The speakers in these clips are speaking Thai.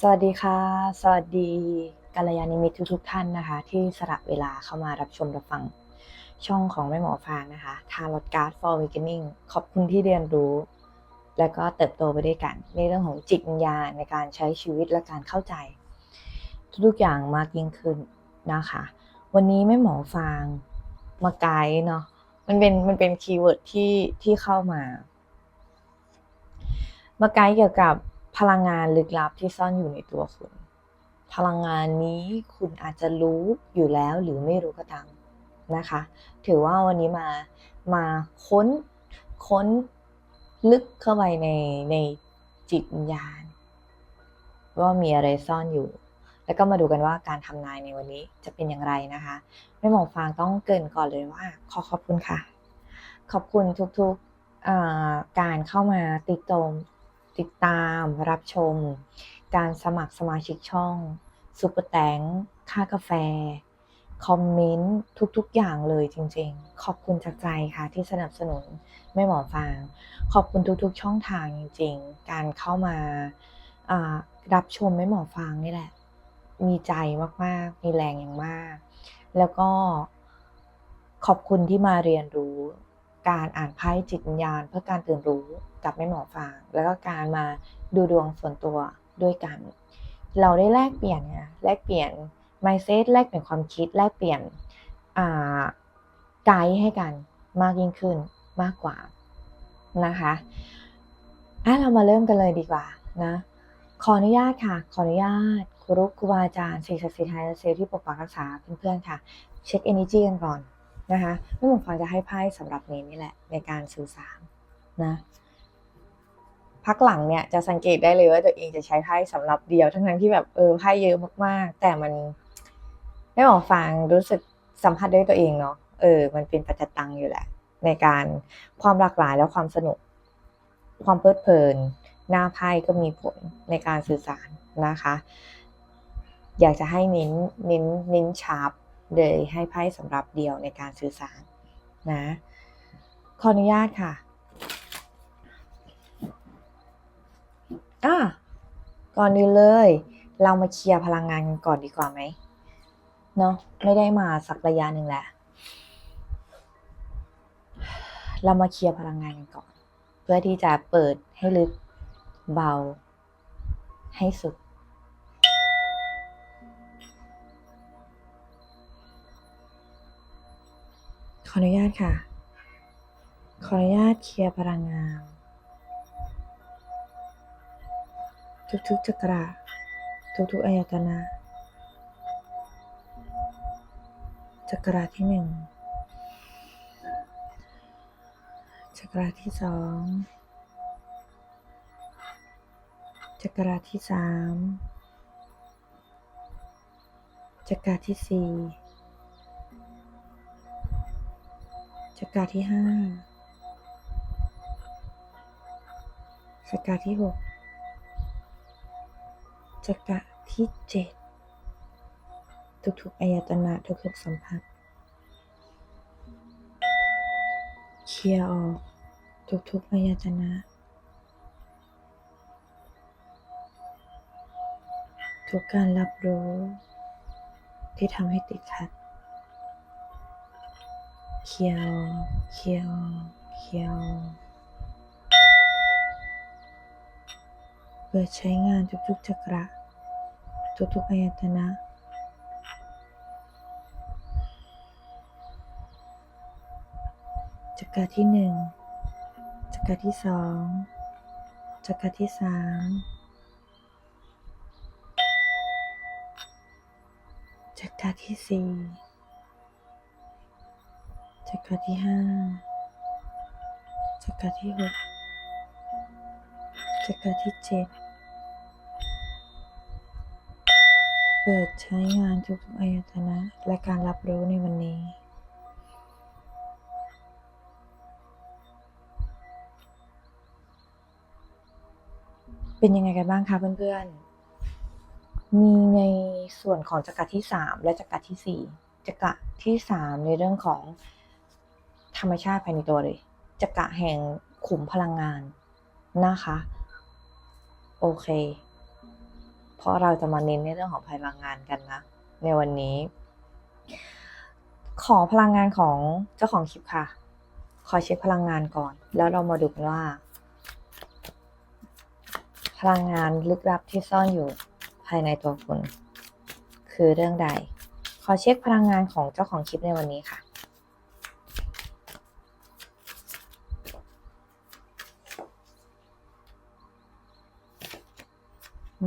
สวัสดีค่ะ สวัสดีกัลยาณมิตรทุกๆท่านนะคะ ที่สละเวลาเข้ามารับชมรับฟังช่องของแม่หมอฟางนะคะทารอตการ์ด for awakening ขอบคุณที่เรียนรู้ และก็เติบโตไปด้วยกัน ในเรื่องของจิตวิญญาณในการใช้ชีวิตและการเข้าใจ ทุกๆอย่างมากยิ่งขึ้นนะคะ วันนี้แม่หมอฟางมาไกด์เนาะมันเป็นมันเป็นคีย์เวิร์ดที่ที่เข้ามา มาไกด์เกี่ยวกับ พลังงานลึกลับที่ซ่อนอยู่ในตัวคุณ พลังงานนี้คุณอาจจะรู้อยู่แล้วหรือไม่รู้ก็ตามนะคะ ถือว่าวันนี้มามาค้นค้นลึกเข้าไปในในจิตวิญญาณว่ามีอะไรซ่อนอยู่ แล้วก็มาดูกันว่าการทำนายในวันนี้จะเป็นอย่างไรนะคะแม่หมอฟางต้องเกินก่อนเลยว่า ขอขอบคุณค่ะ ขอบคุณทุกๆการเข้ามาติดตาม ติดตามรับชม การสมัครสมาชิกช่องซุปเปอร์แตงค่ากาแฟ คอมเมนต์ทุกๆอย่างเลยจริงๆ ขอบคุณจากใจค่ะที่สนับสนุนแม่หมอฟาง ขอบคุณทุกๆช่องทางจริงๆ การเข้ามาอ่ารับชมแม่หมอฟางนี่แหละ มีใจมากๆ มีแรงอย่างมาก แล้วก็ขอบคุณที่มาเรียนรู้ การอ่านไพ่จิตวิญญาณ เพื่อการตื่นรู้กับแม่หมอฟาง แล้วก็การมาดูดวงส่วนตัวด้วยกัน เราได้แลกเปลี่ยนไงแลกเปลี่ยน mindset แลกเปลี่ยนความคิด แลกเปลี่ยนไกด์ให้กันมากยิ่งขึ้นมากกว่านะคะอะเรามาเริ่มกันเลยดีกว่านะ ขออนุญาตค่ะ ขออนุญาตครูรุครูบาอาจารย์สิ่งศักดิ์สิทธิ์ไทยเซลที่ปกปักรักษาเพื่อนๆค่ะ เช็ค energy กันก่อน นะคะไม่หมดฟังจะให้ไพ่สำหรับเนนี่แหละในการสื่อสารนะพักหลังเนี่ยจะสังเกตได้เลยว่าตัวเองจะใช้ไพ่สำหรับเดียว ทั้งนั้นที่แบบเออไพ่เยอะมากๆ แต่มันไม่หมอฟังรู้สึกสัมผัสด้วยตัวเองเนาะเออ มันเป็นปัจจตังอยู่แหละ ในการความหลากหลายและความสนุก ความเพลิดเพลิน หน้าไพ่ก็มีผลในการสื่อสารนะคะ อยากจะให้เน้นเน้นเน้นชาร์ป เลยให้ไพ่สำหรับเดียวในการสื่อสารนะขออนุญาตค่ะอะก่อนอื่นเลย เรามาเคลียร์พลังงานกันก่อนดีกว่าไหมเนาะไม่ได้มาสักระยะหนึ่งแหละเรามาเคลียร์พลังงานกันก่อน เพื่อที่จะเปิดให้ลึกเบาให้สุด ออนุญาตค่ะ ขออนุญาตเคลียร์พลังงาน ทุกๆจักระทุกๆอายตนะจักระที่หนึ่งจักระที่สองจักระที่สามจักระที่สี่ จักระที่ห้าจักระที่หกจักระที่เจ็ดทุกๆอายตนะทุกๆสัมผัสเคลียร์ออกทุกๆอายตนะทุกการรับรู้ที่ทำให้ติดขัด เคลียร์ออกเคลียร์ออกเคลียร์ออกเปิดใช้งานทุกๆจักระ ทุกๆอายตนะจักระที่หนึ่งจักระที่สองจักระที่สามจักระที่สี่ จักระที่ห้าจักระที่หกจักระที่เจ็ดเปิดใช้งานทุกๆอายตนะและการรับรู้ในวันนี้เป็นยังไงกันบ้างคะเพื่อนๆ มีในส่วนของจักระที่สามและจักระที่สี่จักระที่สามในเรื่องของ ธรรมชาติภายในตัวเลยจักระแห่งขุมพลังงานนะคะ โอเค เพราะเราจะมาเน้นในเรื่องของพลังงานกันนะ ในวันนี้ ขอพลังงานของเจ้าของคลิปค่ะ ขอเช็คพลังงานก่อน แล้วเรามาดูกันว่า พลังงานลึกลับที่ซ่อนอยู่ภายในตัวคุณ คือเรื่องใด ขอเช็คพลังงานของเจ้าของคลิปในวันนี้ค่ะ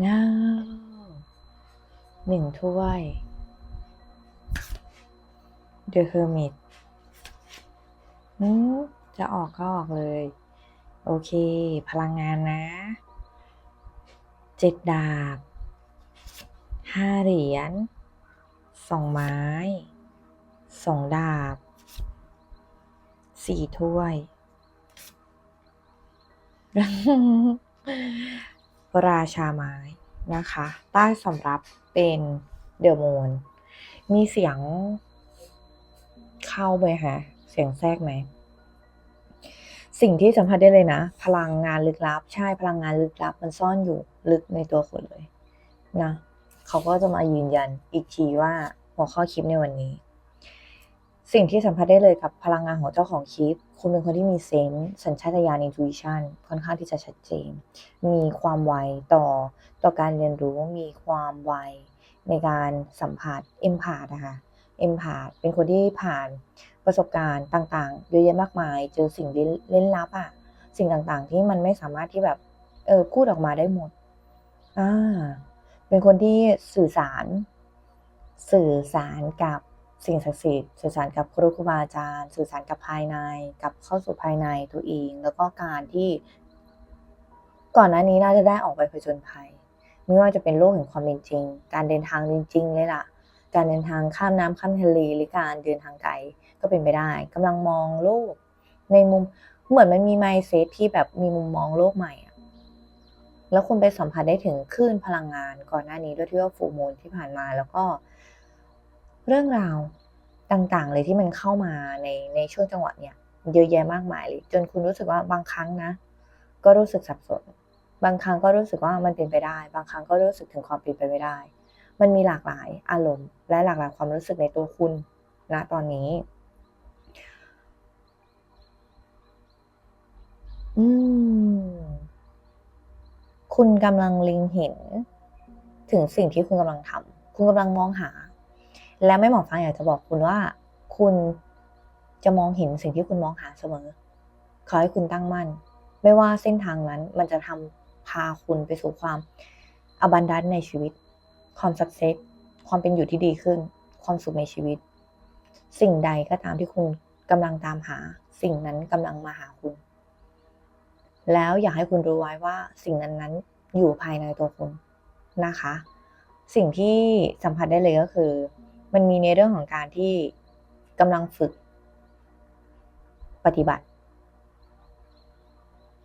no หนึ่งถ้วย The Hermit อืมจะออกก็ออกเลย โอเค พลังงานนะเจ็ดดาบห้าเหรียญสองไม้สองดาบสี่ถ้วย ราชาไม้นะคะ ใต้สำรับเป็นเดอะมูนมีเสียงเข้าไหมคะเสียงแทรกไหม สิ่งที่สัมผัสได้เลยนะ พลังงานลึกลับ ใช่พลังงานลึกลับ มันซ่อนอยู่ลึกในตัวคุณเลยนะ เขาก็จะมายืนยันอีกทีว่าหัวข้อคลิปในวันนี้ สิ่งที่สัมผัสได้เลยกับพลังงานของเจ้าของคลิป คุณเป็นคนที่มีเซนส์สัญชาตญาณ intuition ค่อนข้างที่จะชัดเจน มีความไวต่อต่อการเรียนรู้ มีความไวในการสัมผัส empath นะคะ empath เป็นคนที่ผ่านประสบการณ์ต่างๆ เยอะแยะมากมาย เจอสิ่งเล่นลับอะสิ่งต่างๆ ที่มันไม่สามารถที่แบบเออพูดออกมาได้หมดอ่าเป็นคนที่สื่อสาร สื่อสารกับ สิ่งศักดิ์สิทธิ์สื่อสารกับครูครูบาอาจารย์ สื่อสารกับภายใน กับเข้าสู่ภายในตัวเอง แล้วก็การที่ก่อนหน้านี้น่าจะได้ออกไปผจญภัย ไม่ว่าจะเป็นโลกแห่งความเป็นจริง การเดินทางจริงๆเลยล่ะ การเดินทางข้ามน้ำข้ามทะเลหรือการเดินทางไกลก็เป็นไปได้กำลังมองโลก ในมุมเหมือนมันมีไมเซตที่แบบมีมุมมองโลกใหม่อะแล้วคุณไปสัมผัสได้ถึงคลื่นพลังงานก่อนหน้านี้ด้วยที่ว่าฟูมูลที่ผ่านมาแล้วก็ เรื่องราวต่างๆ เลยที่มันเข้ามาในในช่วงจังหวะเนี่ยเยอะแยะมากมายเลยจนคุณรู้สึกว่าบางครั้งนะ ก็รู้สึกสับสน บางครั้งก็รู้สึกว่ามันเป็นไปได้ บางครั้งก็รู้สึกถึงความเป็นไปไม่ได้ มันมีหลากหลายอารมณ์ และหลากหลายความรู้สึกในตัวคุณณตอนนี้ อืม คุณกำลังล็งเห็น ถึงสิ่งที่คุณกำลังทำคุณกำลังมองหา และไม่หมอฟังอยากจะบอกคุณว่า คุณจะมองเห็นสิ่งที่คุณมองหาเสมอ ขอให้คุณตั้งมั่น ไม่ว่าเส้นทางนั้นมันจะทำพาคุณไปสู่ความอบันดันในชีวิต ความสักเซสความเป็นอยู่ที่ดีขึ้น ความสุขในชีวิต สิ่งใดก็ตามที่คุณกำลังตามหา สิ่งนั้นกำลังมาหาคุณ แล้วอยากให้คุณรู้ไว้ว่าสิ่งนั้นนั้นอยู่ภายในตัวคุณนะคะ สิ่งที่สัมผัสได้เลยก็คือ มันมีในเรื่องของการที่กำลังฝึก ปฏิบัติ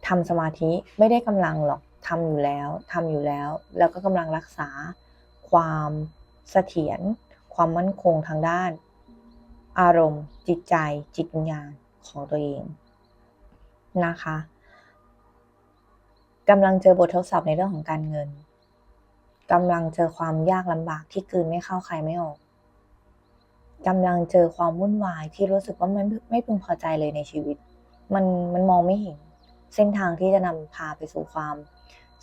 ทำสมาธิไม่ได้กำลังหรอกทำอยู่แล้วทำอยู่แล้ว แล้วก็กำลังรักษาความเสถียรความมั่นคงทางด้าน อารมณ์ จิตใจ จิตวิญญาณของตัวเองนะคะกำลังเจอบททดสอบในเรื่องของการเงินกำลังเจอความยากลำบากที่กืนไม่เข้าใครไม่ออก กำลังเจอความวุ่นวายที่รู้สึกว่ามันไม่พึงพอใจเลยในชีวิต มันมันมองไม่เห็น เส้นทางที่จะนำพาไปสู่ความ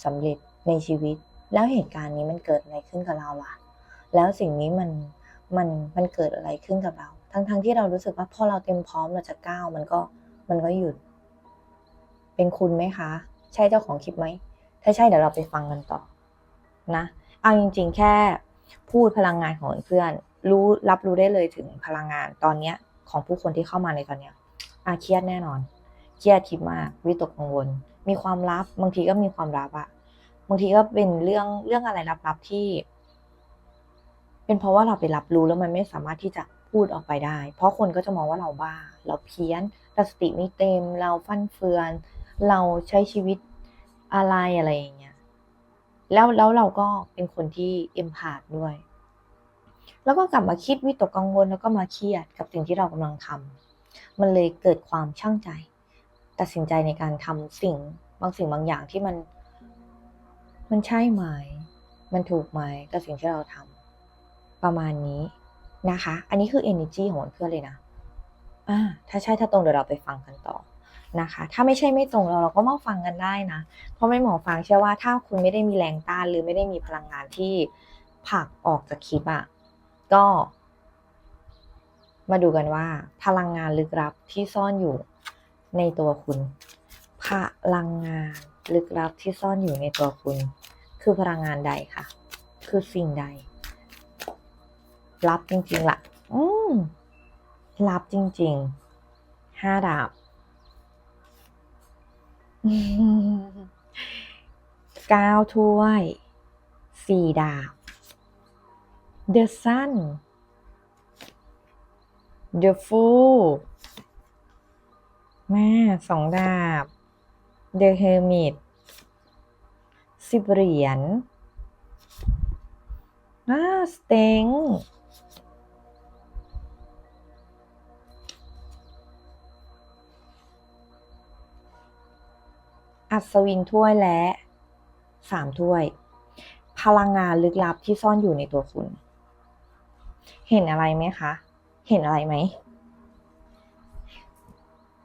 สำเร็จในชีวิต แล้วเหตุการณ์นี้มันเกิดอะไรขึ้นกับเราอะแล้วสิ่งนี้มันมันมันเกิดอะไรขึ้นกับเรา ทั้งทั้งที่เรารู้สึกว่าพอเราเต็มพร้อมเราจะก้าวมันก็มันก็หยุด เป็นคุณไหมคะ ใช่เจ้าของคลิปไหม ถ้าใช่เดี๋ยวเราไปฟังกันต่อ นะเอาจริง ๆ แค่พูดพลังงานของเพื่อน รู้รับรู้ได้เลยถึงพลังงานตอนเนี้ย ของผู้คนที่เข้ามาในตอนเนี้ยอาเครียดแน่นอน เครียดคิดมากวิตกกังวล มีความลับ บางทีก็มีความลับอะบางทีก็เป็นเรื่องเรื่องอะไรลับๆที่ เป็นเพราะว่าเราไปรับรู้แล้วมันไม่สามารถที่จะพูดออกไปได้ เพราะคนก็จะมองว่าเราบ้า เราเพี้ยนเราสติไม่เต็ม เราฟั่นเฟือน เราใช้ชีวิตอะไรอะไรอย่างเงี้ยแล้วแล้วเราก็เป็นคนที่เอ็มพาดด้วย แล้วก็กลับมาคิดวิตกกังวลแล้วก็มาเครียดกับสิ่งที่เรากำลังทำมันเลยเกิดความช่างใจ ตัดสินใจในการทำสิ่งบางสิ่งบางอย่างที่มัน มันใช่ไหม มันถูกไหมกับสิ่งที่เราทำประมาณนี้นะคะ อันนี้คือ energy ของเพื่อนเลยนะอ่าถ้าใช่ถ้าตรงเดี๋ยวเราไปฟังกันต่อนะคะ ถ้าไม่ใช่ไม่ตรงเราเราก็มาฟังกันได้นะ เพราะไม่หมอฟังเชื่อว่าถ้าคุณไม่ได้มีแรงต้านหรือไม่ได้มีพลังงานที่ผลักออกจากคลิปอะ ก็ มาดูกันว่า พลังงานลึกลับที่ซ่อนอยู่ในตัวคุณ พลังงานลึกลับที่ซ่อนอยู่ในตัวคุณ คือพลังงานใดคะคือสิ่งใด ลับจริงๆล่ะ อืมลับจริงๆห้าดาบเก้าถ้วยสี่ดาบ The Sun The Fool แม่สองดาบ The Hermit สิบเหรียญอ่าสเต็งอัศวินถ้วยและสามถ้วย พลังงานลึกลับที่ซ่อนอยู่ในตัวคุณ เห็นอะไรไหมคะ เห็นอะไรไหม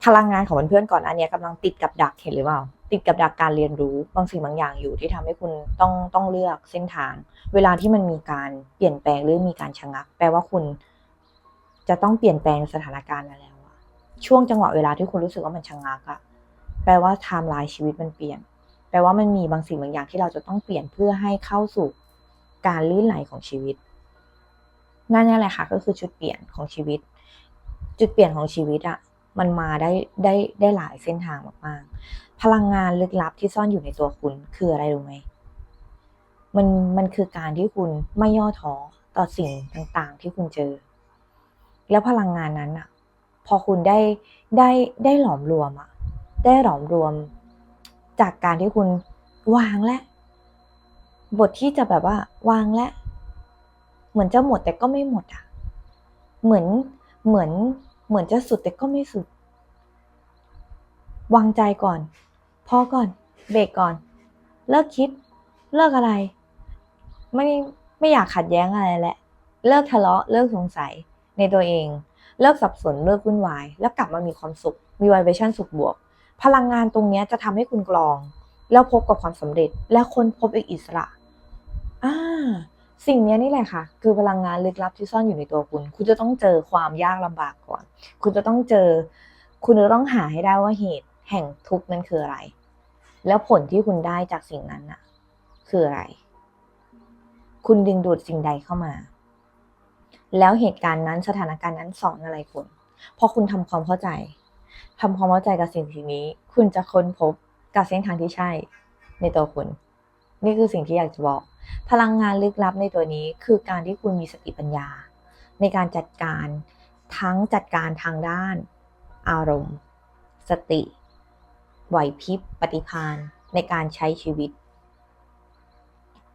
พลังงานของเพื่อนๆก่อนอันเนี้ยกำลังติดกับดักเห็นหรือเปล่า ติดกับดักการเรียนรู้บางสิ่งบางอย่างอยู่ที่ทำให้คุณต้องต้องเลือกเส้นทาง เวลาที่มันมีการเปลี่ยนแปลงหรือมีการชะงัก แปลว่าคุณ จะต้องเปลี่ยนแปลงสถานการณ์มาแล้วช่วงจังหวะเวลาที่คุณรู้สึกว่ามันชะงักอะแปลว่าไทม์ไลน์ชีวิตมันเปลี่ยน แปลว่ามันมีบางสิ่งบางอย่างที่เราจะต้องเปลี่ยนเพื่อให้เข้าสู่การลื่นไหลของชีวิต นั่นนี่แหละค่ะ ก็คือจุดเปลี่ยนของชีวิต จุดเปลี่ยนของชีวิตอะมันมาได้ได้ได้หลายเส้นทางมากๆ พลังงานลึกลับที่ซ่อนอยู่ในตัวคุณคืออะไรรู้ไหมมันมันคือการที่คุณไม่ย่อท้อต่อสิ่งต่างๆ ที่คุณเจอ แล้วพลังงานนั้นอะพอคุณได้ได้ได้หลอมรวมอะได้หลอมรวมจากการที่คุณวางและ บทที่จะแบบว่าวางและ เหมือนจะหมดแต่ก็ไม่หมดอะ เหมือนเหมือนเหมือนจะสุดแต่ก็ไม่สุด วางใจก่อนพอก่อน เบรกก่อน เลิกคิด เลิกอะไร ไม่ไม่อยากขัดแย้งอะไรแหละเลิกทะเลาะเลิกสงสัยในตัวเอง เลิกสับสนเลิกวุ่นวาย แล้วกลับมามีความสุข มี vibration สุขบวก พลังงานตรงนี้จะทำให้คุณกรอง แล้วพบกับความสำเร็จ และคนพบอีกอิสระอ่า สิ่งเนี้ยนี่แหละค่ะ คือพลังงานลึกลับที่ซ่อนอยู่ในตัวคุณ คุณจะต้องเจอความยากลำบากก่อน คุณจะต้องเจอ คุณจะต้องหาให้ได้ว่าเหตุแห่งทุกข์นั้นคืออะไร แล้วผลที่คุณได้จากสิ่งนั้นน่ะ คืออะไร คุณดึงดูดสิ่งใดเข้ามา แล้วเหตุการณ์นั้นสถานการณ์นั้นสอนอะไรคุณพอคุณทำความเข้าใจทำความเข้าใจกับสิ่งสิ่งนี้ คุณจะค้นพบกับเส้นทางที่ใช่ในตัวคุณ นี่คือสิ่งที่อยากจะบอก พลังงานลึกลับในตัวนี้คือการที่คุณมีสติปัญญา ในการจัดการทั้งจัดการทางด้าน อารมณ์ สติไหวพริบปฏิภาณในการใช้ชีวิต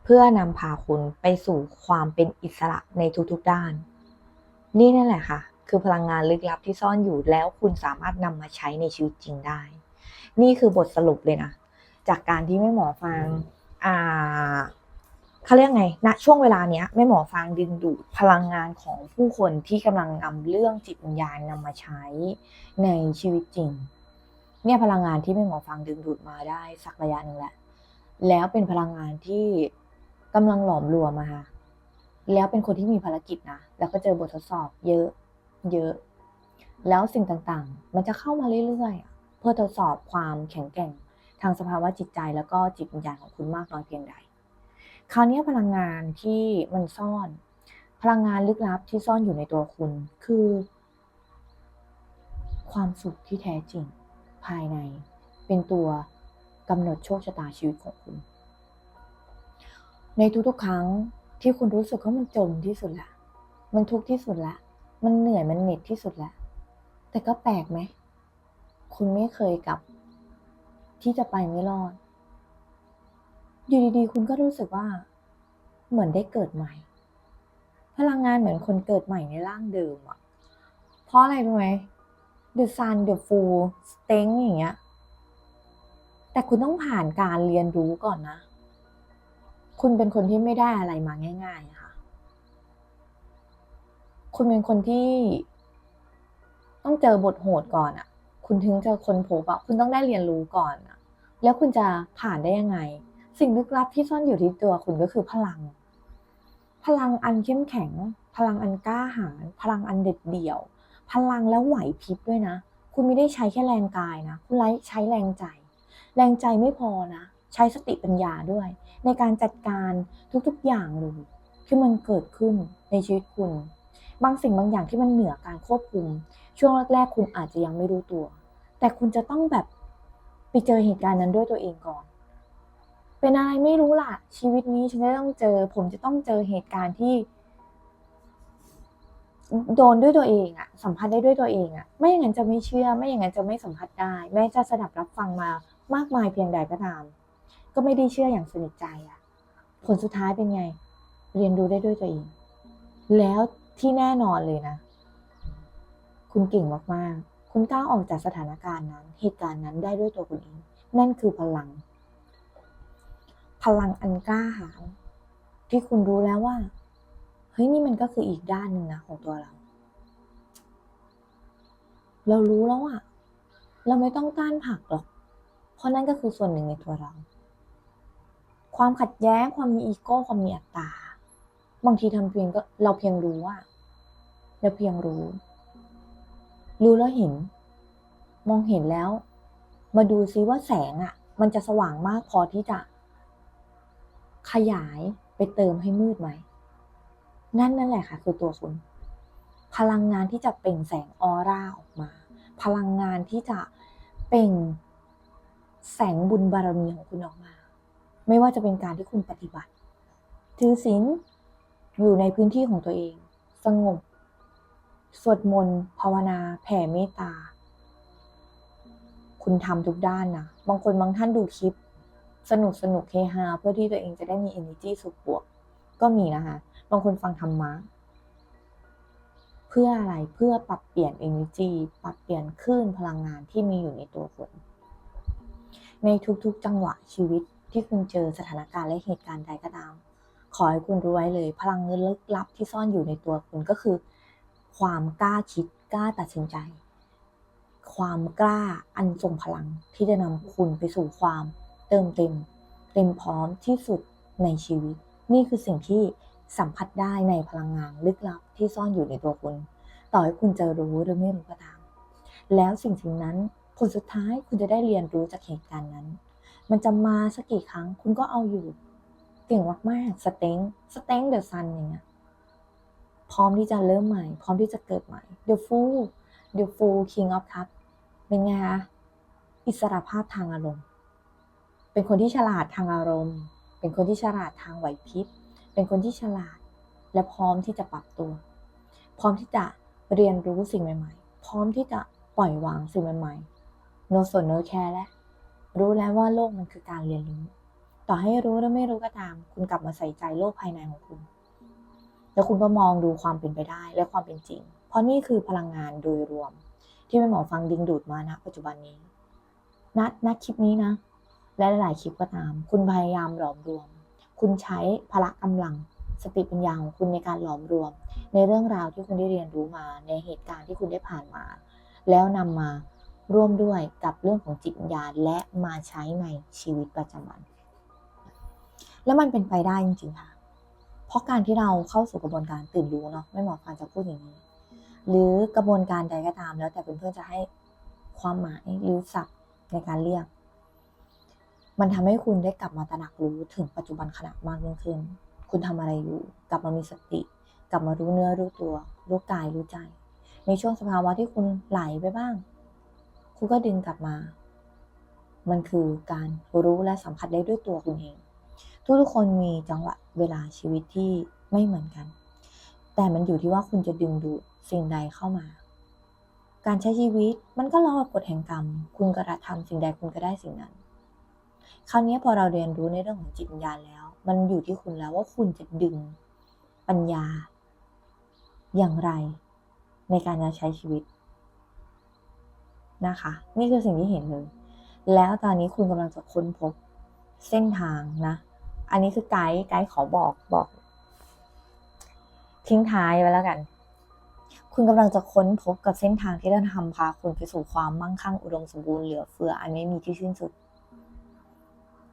เพื่อนำพาคุณไปสู่ความเป็นอิสระในทุกๆด้าน นี่นั่นแหละค่ะ คือพลังงานลึกลับที่ซ่อนอยู่แล้วคุณสามารถนำมาใช้ในชีวิตจริงได้ นี่คือบทสรุปเลยนะ จากการที่แม่หมอฟังอ่า เขาเรียกไงณช่วงเวลาเนี้ยแม่หมอฟังดึงดูดพลังงานของผู้คนที่กำลังนำเรื่องจิตวิญญาณนำมาใช้ในชีวิตจริง เนี่ยพลังงานที่แม่หมอฟังดึงดูดมาได้สักระยะหนึ่งแหละแล้วเป็นพลังงานที่กำลังหลอมรวมมาค่ะแล้วเป็นคนที่มีภารกิจนะ แล้วก็เจอบททดสอบเยอะ เยอะ แล้วสิ่งต่างๆ มันจะเข้ามาเรื่อยๆ เพื่อทดสอบความแข็งแกร่ง ทางสภาวะจิตใจแล้วก็จิตวิญญาณของคุณมากน้อยเพียงใด คราวนี้พลังงานที่มันซ่อน พลังงานลึกลับที่ซ่อนอยู่ในตัวคุณคือ ความสุขที่แท้จริง ภายใน เป็นตัวกำหนดโชคชะตาชีวิตของคุณ ในทุกๆครั้งที่คุณรู้สึกว่ามันจมที่สุดละ มันทุกข์ที่สุดละ มันเหนื่อยมันเหน็ดที่สุดละ แต่ก็แปลกไหม คุณไม่เคยกลับที่จะไปไม่รอด อยู่ดีๆ คุณก็รู้สึกว่า เหมือนได้เกิดใหม่ พลังงานเหมือนคนเกิดใหม่ในร่างเดิมอะเพราะอะไรรู้ไหม The Sun The Fool Sting อย่างเงี้ย แต่คุณต้องผ่านการเรียนรู้ก่อนนะ คุณเป็นคนที่ไม่ได้อะไรมาง่ายๆค่ะ คุณเป็นคนที่ ต้องเจอบทโหดก่อนอะคุณถึงจะค้นพบอะคุณต้องได้เรียนรู้ก่อนอะแล้วคุณจะผ่านได้ยังไง สิ่งลึกลับที่ซ่อนอยู่ที่ตัวคุณก็คือพลัง พลังอันเข้มแข็ง พลังอันกล้าหาญพลังอันเด็ดเดี่ยว พลังแล้วไหวพริบด้วยนะ คุณไม่ได้ใช้แค่แรงกายนะ คุณใช้แรงใจ แรงใจไม่พอนะ ใช้สติปัญญาด้วย ในการจัดการทุกๆอย่างเลยที่มันเกิดขึ้นในชีวิตคุณ บางสิ่งบางอย่างที่มันเหนือการควบคุม ช่วงแรกๆคุณอาจจะยังไม่รู้ตัว แต่คุณจะต้องแบบไปเจอเหตุการณ์นั้นด้วยตัวเองก่อน เป็นอะไรไม่รู้ล่ะ ชีวิตนี้ฉันจะต้องเจอ ผมจะต้องเจอเหตุการณ์ที่ โดนด้วยตัวเองอะสัมผัสได้ด้วยตัวเองอะไม่อย่างนั้นจะไม่เชื่อ ไม่อย่างนั้นจะไม่สัมผัสได้ แม้จะสดับรับฟังมามากมายเพียงใดก็ตาม ก็ไม่ได้เชื่ออย่างสนิทใจอะผลสุดท้ายเป็นไง เรียนรู้ได้ด้วยตัวเอง แล้วที่แน่นอนเลยนะ คุณเก่งมากๆ คุณก้าวออกจากสถานการณ์นั้น เหตุการณ์นั้นได้ด้วยตัวคุณเอง นั่นคือพลัง พลังอันกล้าหาญที่คุณรู้แล้วว่า เฮ้ยนี่มันก็คืออีกด้านหนึ่งนะของตัวเรา เรารู้แล้วอะเราไม่ต้องต้านผักหรอก เพราะนั่นก็คือส่วนหนึ่งในตัวเรา ความขัดแย้งความมีอีโก้ความมีอัตตา บางทีทำเพียงก็เราเพียงรู้ว่าเราเพียงรู้ รู้แล้วเห็น มองเห็นแล้ว มาดูซิว่าแสงอะมันจะสว่างมากพอที่จะ ขยายไปเติมให้มืดไหม นั่นนั่นแหละค่ะ คือตัวคุณ พลังงานที่จะเปล่งแสงออร่าออกมา พลังงานที่จะเปล่งแสงบุญบารมีของคุณออกมา ไม่ว่าจะเป็นการที่คุณปฏิบัติ ถือศีลอยู่ในพื้นที่ของตัวเอง สงบ สวดมนต์ภาวนา แผ่เมตตา คุณทำทุกด้านนะ บางคนบางท่านดูคลิป สนุกสนุกเฮฮาเพื่อที่ตัวเองจะได้มี energy สุขบวก ก็มีนะคะ บางคนฟังธรรมะเพื่ออะไรเพื่อปรับเปลี่ยน energy ปรับเปลี่ยนคลื่นพลังงานที่มีอยู่ในตัวคุณในทุกๆ จังหวะชีวิตที่คุณเจอสถานการณ์และเหตุการณ์ใดก็ตาม ขอให้คุณรู้ไว้เลย พลังเงินลึกลับที่ซ่อนอยู่ในตัวคุณก็คือ ความกล้าคิดกล้าตัดสินใจ ความกล้าอันทรงพลังที่จะนำคุณไปสู่ความ เติมเต็ม เต็มพร้อมที่สุดในชีวิต นี่คือสิ่งที่สัมผัสได้ในพลังงานลึกลับที่ซ่อนอยู่ในตัวคุณ ต่อให้คุณจะรู้หรือไม่รู้ก็ตาม แล้วสิ่งสิ่งนั้นผลสุดท้ายคุณจะได้เรียนรู้จากเหตุการณ์นั้น มันจะมาสักกี่ครั้งคุณก็เอาอยู่ เก่งมากๆสเต็งสเต็งเดอะซันอย่างเงี้ยพร้อมที่จะเริ่มใหม่ พร้อมที่จะเกิดใหม่ The Fool The Fool King of Cup เป็นไงคะอิสระภาพทางอารมณ์ เป็นคนที่ฉลาดทางอารมณ์ เป็นคนที่ฉลาดทางไหวพริบ เป็นคนที่ฉลาดและพร้อมที่จะปรับตัว พร้อมที่จะเรียนรู้สิ่งใหม่ๆ พร้อมที่จะปล่อยวางสิ่งใหม่ๆ no สน no care และ รู้แล้วว่าโลกมันคือการเรียนรู้ ต่อให้รู้หรือไม่รู้ก็ตาม คุณกลับมาใส่ใจโลกภายในของคุณ แล้วคุณก็มองดูความเป็นไปได้และความเป็นจริง เพราะนี่คือพลังงานโดยรวม ที่แม่หมอฟังดึงดูดมาณปัจจุบันนี้ณณคลิปนี้นะ และหลายคลิปก็ตาม คุณพยายามหลอมรวม คุณใช้พละกำลังสติปัญญาของคุณในการหลอมรวม ในเรื่องราวที่คุณได้เรียนรู้มาในเหตุการณ์ที่คุณได้ผ่านมา แล้วนำมาร่วมด้วยกับเรื่องของจิตวิญญาณและมาใช้ในชีวิตประจำวัน แล้วมันเป็นไปได้จริงๆค่ะ เพราะการที่เราเข้าสู่กระบวนการตื่นรู้เนาะไม่เหมอฟันจะพูดอย่างนี้ หรือกระบวนการใดก็ตามแล้วแต่เพื่อนๆจะให้ความหมายหรือศัพท์ในการเรียก มันทำให้คุณได้กลับมาตระหนักรู้ถึงปัจจุบันขณะมากยิ่งขึ้น คุณทำอะไรอยู่ กลับมามีสติ กลับมารู้เนื้อรู้ตัว รู้กายรู้ใจ ในช่วงสภาวะที่คุณไหลไปบ้าง คุณก็ดึงกลับมา มันคือการรู้และสัมผัสได้ด้วยตัวคุณเอง ทุกๆคนมีจังหวะเวลาชีวิตที่ไม่เหมือนกัน แต่มันอยู่ที่ว่าคุณจะดึงดูดสิ่งใดเข้ามาการใช้ชีวิตมันก็รอกฎแห่งกรรม คุณกระทำสิ่งใดคุณก็ได้สิ่งนั้น คราวนี้พอเราเรียนรู้ในเรื่องของจิตวิญญาณแล้ว มันอยู่ที่คุณแล้วว่าคุณจะดึงปัญญา อย่างไร ในการจะใช้ชีวิตนะคะ นี่คือสิ่งที่เห็นเลย แล้วตอนนี้คุณกำลังจะค้นพบเส้นทางนะ อันนี้คือไกด์ไกด์ขอบอกบอก ทิ้งท้ายไว้แล้วกัน คุณกำลังจะค้นพบกับเส้นทางที่จะทำพาคุณไปสู่ความมั่งคั่งอุดมสมบูรณ์เหลือเฟือ อันไม่มีที่สิ้นสุด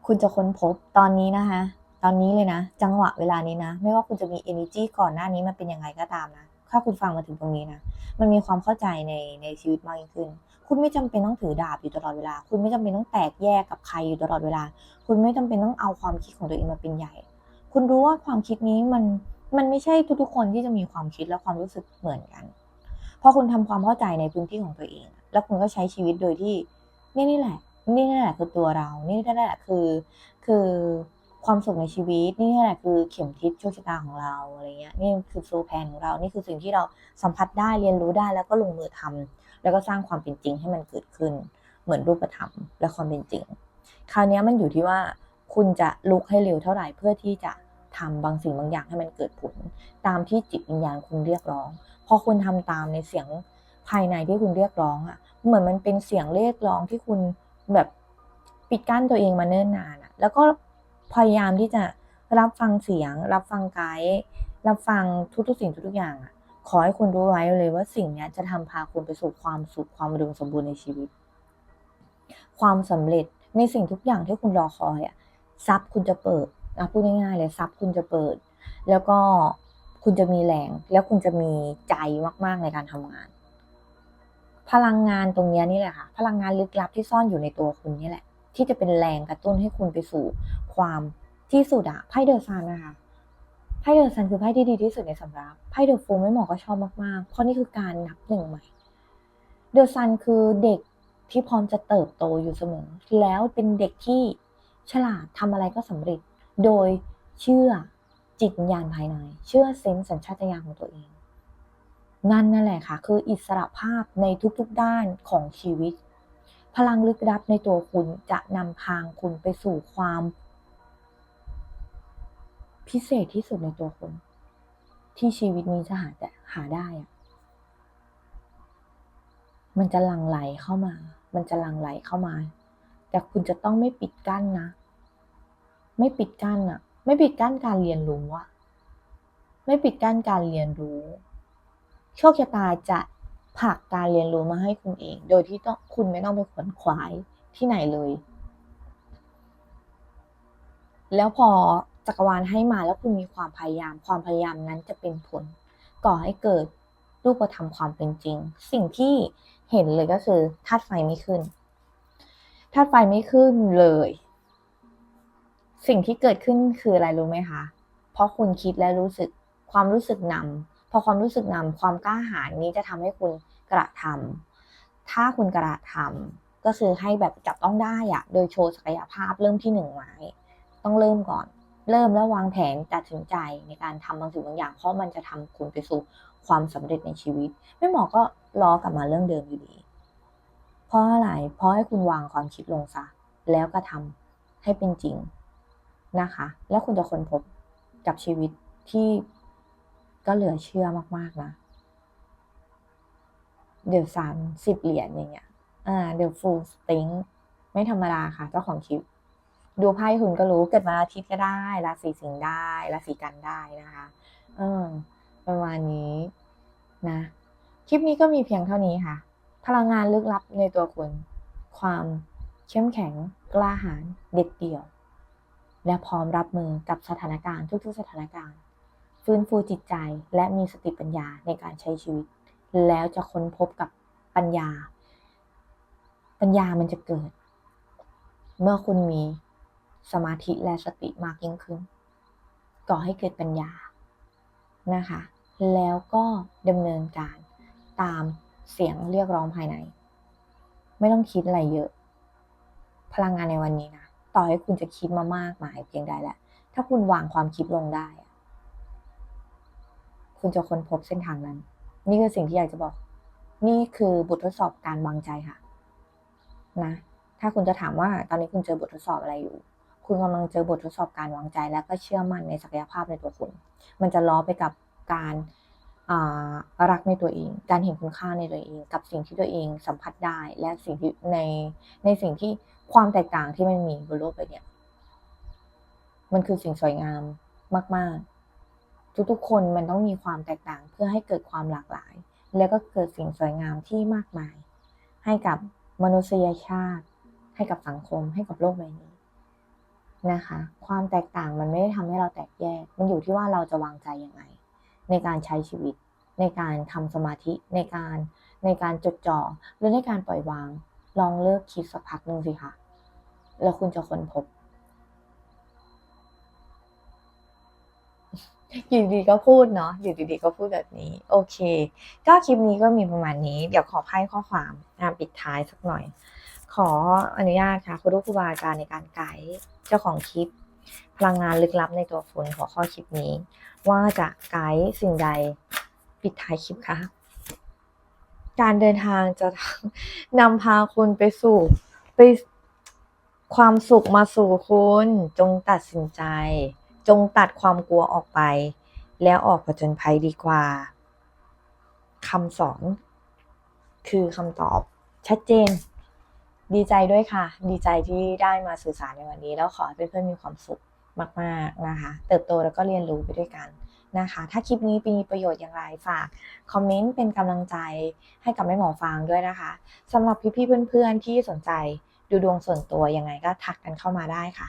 คุณจะค้นพบตอนนี้นะคะ ตอนนี้เลยนะ จังหวะเวลานี้นะ ไม่ว่าคุณจะมี energy ก่อนหน้านี้มันเป็นยังไงก็ตามนะ ถ้าคุณฟังมาถึงตรงนี้นะ มันมีความเข้าใจในในชีวิตมากยิ่งขึ้น คุณไม่จำเป็นต้องถือดาบอยู่ตลอดเวลา คุณไม่จำเป็นต้องแตกแยกกับใครอยู่ตลอดเวลา คุณไม่จำเป็นต้องเอาความคิดของตัวเองมาเป็นใหญ่ คุณรู้ว่าความคิดนี้มันมันไม่ใช่ทุกๆคนที่จะมีความคิดและความรู้สึกเหมือนกัน พอคุณทำความเข้าใจในพื้นที่ของตัวเอง แล้วคุณก็ใช้ชีวิตโดยที่นี่นี่แหละ นี่นี่แหละคือตัวเรา นี่นี่แหละคือ คือความสุขในชีวิตนี่นี่แหละคือเข็มทิศโชคชะตาของเราอะไรเงี้ย นี่คือโฟล์แพนของเรา นี่คือสิ่งที่เราสัมผัสได้เรียนรู้ได้แล้วก็ลงมือทำแล้วก็สร้างความเป็นจริงให้มันเกิดขึ้น เหมือนรูปธรรมและความเป็นจริง คราวนี้มันอยู่ที่ว่าคุณจะลุกให้เร็วเท่าไหร่เพื่อที่จะทำบางสิ่งบางอย่างให้มันเกิดผล ตามที่จิตวิญญาณคุณเรียกร้อง พอคุณทำตามในเสียงภายในที่คุณเรียกร้องอะ เหมือนมันเป็นเสียงเรียกร้องที่คุณ แบบปิดกั้นตัวเองมาเนิ่นนานอะ่ะแล้วก็พยายามที่จะรับฟังเสียง รับฟังไกด์รับฟังทุกๆสิ่งทุกๆอย่างอะ่ะขอให้คุณรู้ไว้เลยว่าสิ่งนี้จะทำพาคุณไปสู่ความสุขความอุดมสมบูรณ์ในชีวิต ความสำเร็จในสิ่งทุกอย่างที่คุณรอคอยอะทรัพย์คุณจะเปิดนะพูดง่ายๆเลยทรัพย์คุณจะเปิด แล้วก็คุณจะมีแรงแล้วคุณจะมีใจมากๆในการทำงาน พลังงานตรงนี้นี่แหละค่ะ พลังงานลึกลับที่ซ่อนอยู่ในตัวคุณนี่แหละ ที่จะเป็นแรงกระตุ้นให้คุณไปสู่ความที่สุดอะไพ่เดอร์ซันนะคะไพ่เดอร์ซันคือไพ่ที่ดีที่สุดในสำรับไพ่เดอะฟูไม่เหมาะก็ชอบมากๆ เพราะนี่คือการนับหนึ่งใหม่เดอะซันคือเด็กที่พร้อมจะเติบโตอยู่เสมอ แล้วเป็นเด็กที่ฉลาดทำอะไรก็สำเร็จ โดยเชื่อจิตวิญญาณภายใน เชื่อเซนส์สัญชาตญาณของตัวเอง นั่นนั่นแหละค่ะ คืออิสระภาพในทุกๆด้านของชีวิต พลังลึกลับในตัวคุณจะนำพางคุณไปสู่ความ พิเศษที่สุดในตัวคุณ ที่ชีวิตนี้จะหาแต่หาได้อะมันจะหลั่งไหลเข้ามา มันจะหลั่งไหลเข้ามา แต่คุณจะต้องไม่ปิดกั้นนะ ไม่ปิดกั้นอะไม่ปิดกั้นการเรียนรู้อะไม่ปิดกั้นการเรียนรู้ โชคชะตาจะผลักการเรียนรู้มาให้คุณเอง โดยที่ต้องคุณไม่ต้องไปขวนขวายที่ไหนเลย แล้วพอจักรวาลให้มาแล้วคุณมีความพยายาม ความพยายามนั้นจะเป็นผล ก่อให้เกิดรูปธรรมความเป็นจริง สิ่งที่เห็นเลยก็คือธาตุไฟไม่ขึ้นธาตุไฟไม่ขึ้นเลย สิ่งที่เกิดขึ้นคืออะไรรู้ไหมคะ เพราะคุณคิดและรู้สึกความรู้สึกนำ พอความรู้สึกนำความกล้าหาญนี้จะทำให้คุณกระทำถ้าคุณกระทำก็คือให้แบบจับต้องได้อะโดยโชว์ศักยภาพเริ่มที่หนึ่งไว้ต้องเริ่มก่อน เริ่มแล้ววางแผนตัดสินใจในการทำบางสิ่งบางอย่าง เพราะมันจะทำคุณไปสู่ความสำเร็จในชีวิต ไม่หมอก็ล้อกลับมาเรื่องเดิมอยู่ดี เพราะอะไร เพราะให้คุณวางความคิดลงซะแล้วก็ทำให้เป็นจริงนะคะ แล้วคุณจะค้นพบกับชีวิตที่ ก็เหลือเชื่อมากๆนะเดี๋ยวสามสิบเหรียญอย่างเงี้ย อ่า เดี๋ยวฟูลสติงไม่ธรรมดาค่ะ เจ้าของคลิป ดูไพ่คุณก็รู้เกิดมาอาทิตย์ก็ได้ราศีสิงห์ได้ราศีกันได้นะคะ เออ ประมาณนี้นะ คลิปนี้ก็มีเพียงเท่านี้ค่ะ พลังงานลึกลับในตัวคุณ ความเข้มแข็งกล้าหาญเด็ดเดี่ยว และพร้อมรับมือกับสถานการณ์ทุกๆสถานการณ์ ฟื้นฟูจิตใจ และมีสติปัญญาในการใช้ชีวิต แล้วจะค้นพบกับปัญญา ปัญญามันจะเกิด เมื่อคุณมีสมาธิและสติมากยิ่งขึ้น ก่อให้เกิดปัญญานะคะ แล้วก็ดำเนินการตามเสียงเรียกร้องภายใน ไม่ต้องคิดอะไรเยอะ พลังงานในวันนี้นะ ต่อให้คุณจะคิดมามากมายเพียงใดแหละ ถ้าคุณวางความคิดลงได้ คุณจะค้นพบเส้นทางนั้น นี่คือสิ่งที่อยากจะบอก นี่คือบททดสอบการวางใจค่ะ นะ ถ้าคุณจะถามว่าตอนนี้คุณเจอบททดสอบอะไรอยู่ คุณกำลังเจอบททดสอบการวางใจ และก็เชื่อมั่นในศักยภาพในตัวคุณ มันจะล้อไปกับการรักในตัวเอง การเห็นคุณค่าในตัวเอง กับสิ่งที่ตัวเองสัมผัสได้ และสิ่งที่ในในสิ่งที่ความแตกต่างที่มันมีบนโลกใบนี้มันคือสิ่งสวยงามมาก ๆ ทุกๆ คนมันต้องมีความแตกต่างเพื่อให้เกิดความหลากหลาย แล้วก็เกิดสิ่งสวยงามที่มากมาย ให้กับมนุษยชาติ ให้กับสังคม ให้กับโลกใบนี้นะคะ ความแตกต่างมันไม่ได้ทำให้เราแตกแยก มันอยู่ที่ว่าเราจะวางใจยังไง ในการใช้ชีวิต ในการทำสมาธิ ในการในการจดจ่อหรือในการปล่อยวาง ลองเลิกคิดสักพักหนึ่งสิคะแล้วคุณจะค้นพบ อยู่ดีๆก็พูดเนาะอยู่ดีๆก็พูดแบบนี้ โอเค ก็คลิปนี้ก็มีประมาณนี้ เดี๋ยวขอไพ่ข้อความนะปิดท้ายสักหน่อย ขออนุญาตค่ะคุณลูกครูบาอาจารย์ในการไกด์เจ้าของคลิป พลังงานลึกลับในตัวคุณหัวข้อคลิปนี้ ว่าจะไกด์สิ่งใดปิดท้ายคลิปค่ะการเดินทางจะนำพาคุณไปสู่ไปความสุขมาสู่คุณจงตัดสินใจ จงตัดความกลัวออกไป แล้วออกผจญภัยดีกว่าคำสอน คือคำตอบชัดเจน ดีใจด้วยค่ะ ดีใจที่ได้มาสื่อสารในวันนี้ แล้วขอให้เพื่อนๆมีความสุขมากๆนะคะ เติบโตแล้วก็เรียนรู้ไปด้วยกันนะคะ ถ้าคลิปนี้มีประโยชน์อย่างไรฝากคอมเมนต์เป็นกำลังใจให้กับแม่หมอฟางด้วยนะคะสำหรับพี่ๆเพื่อนๆที่สนใจดูดวงส่วนตัวยังไงก็ทักกันเข้ามาได้ค่ะ